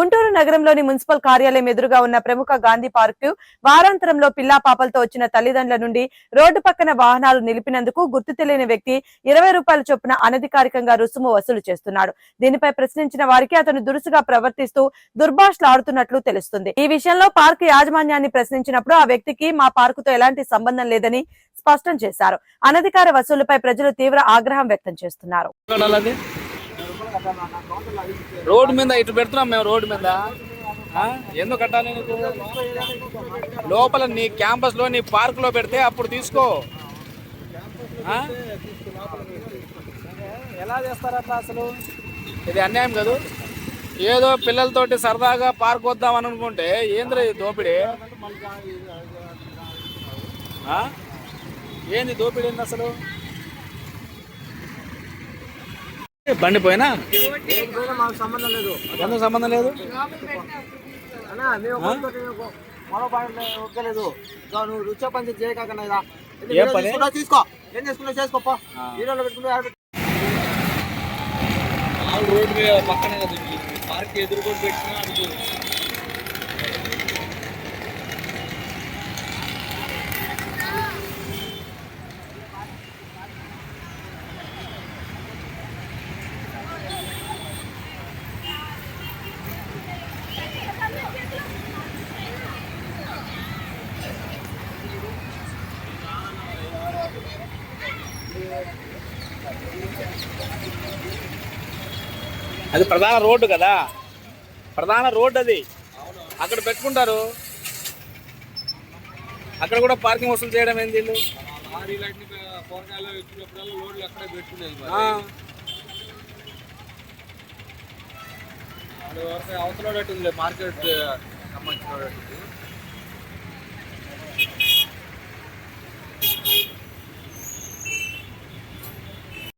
గుంటూరు నగరంలోని మున్సిపల్ కార్యాలయం ఎదురుగా ఉన్న ప్రముఖ గాంధీ పార్క్ వారాంతరంలో పిల్లా పాపలతో వచ్చిన తల్లిదండ్రుల నుండి రోడ్డు పక్కన వాహనాలు నిలిపినందుకు గుర్తు తెలియని వ్యక్తి ఇరవై రూపాయల చొప్పున అనధికారికంగా రుసుము వసూలు చేస్తున్నాడు. దీనిపై ప్రశ్నించిన వారికి అతను దురుసుగా ప్రవర్తిస్తూ దుర్భాషలాడుతున్నట్లు తెలుస్తుంది. ఈ విషయంలో పార్క్ యాజమాన్యాన్ని ప్రశ్నించినప్పుడు ఆ వ్యక్తికి మా పార్కుతో ఎలాంటి సంబంధం లేదని స్పష్టం చేశారు. అనధికార వసూలుపై ప్రజలు తీవ్ర ఆగ్రహం వ్యక్తం చేస్తున్నారు. రోడ్డు మీద ఇటు పెడుతున్నాం మేము రోడ్డు మీద? ఎందుకు కట్టాలి నీకు? లోపల నీ క్యాంపస్లో నీ పార్క్లో పెడితే అప్పుడు తీసుకో? ఎలా చేస్తారు అట్లా అసలు? ఇది అన్యాయం కాదు. ఏదో పిల్లలతోటి సరదాగా పార్క్ వద్దాం అని అనుకుంటే ఏంద్ర దోపిడీ? ఏంది దోపిడీ అసలు? బండి పోయినా? మాకు సంబంధం లేదు. ఎందుకు సంబంధం లేదు? మరో ఒక్కలేదు ఇదిగో నువ్వు రుచి పని తీసుకో. ఏం చేసుకోపో పెట్టుకుంటే. రోడ్డు మీద పక్కనే కదా పార్క్ ఎదురుకొని పెట్టినా అది ప్రధాన రోడ్డు కదా? ప్రధాన రోడ్డు అది. అక్కడ పెట్టుకుంటారు. అక్కడ కూడా పార్కింగ్ వసూలు చేయడం ఏంది వీళ్ళు? అవసరం మార్కెట్ సంబంధించిన